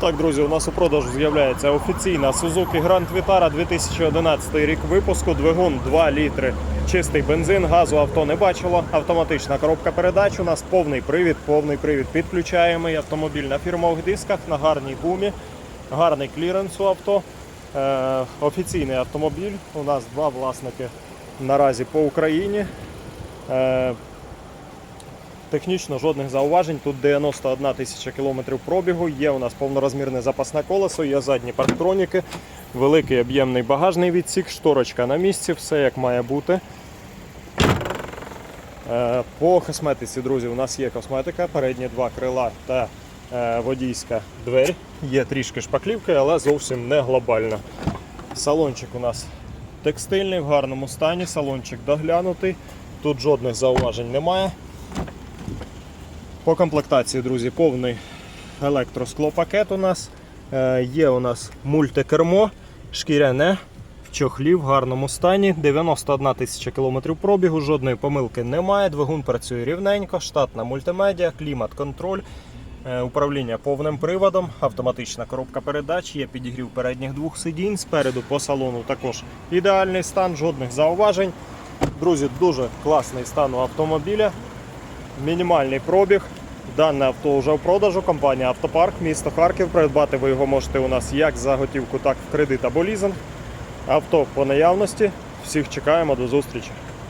Так, друзі, у нас у продажу з'являється офіційна Suzuki Grand Vitara 2011 рік випуску, двигун 2 літри, чистий бензин, газу авто не бачило, автоматична коробка передач. У нас повний привід, повний привід підключаємий автомобіль на фірмових дисках, на гарній гумі, гарний кліренс у авто. Е, офіційний автомобіль. У нас два власники наразі по Україні. Е, Технічно жодних зауважень. Тут 91 тисяча кілометрів пробігу. Є у нас повнорозмірне запасне колесо, є задні парктроніки, великий об'ємний багажний відсік, шторочка на місці, все як має бути. Е, По косметиці, друзі, у нас є косметика, передні два крила та е, водійська двері. Є трішки шпаклівки, але зовсім не глобально. Салончик у нас текстильний, в гарному стані, салончик доглянутий. Тут жодних зауважень немає. По комплектації, друзі, повний електросклопакет у нас. Е, Є у нас мультикермо, шкіряне, в чохлі в гарному стані. 91 тисяча кілометрів пробігу, жодної помилки немає. Двигун працює рівненько, штатна мультимедіа, клімат-контроль, е, управління повним приводом, автоматична коробка передач, є підігрів передніх двох сидінь. Спереду по салону також ідеальний стан, жодних зауважень. Друзі, дуже класний стан у автомобіля. Мінімальний пробіг. Дане авто вже в продажу. Компанія Автопарк, місто Харків. Придбати ви його можете у нас як за готівку, так в кредит або лізинг. Авто по наявності. Всіх чекаємо до зустрічі.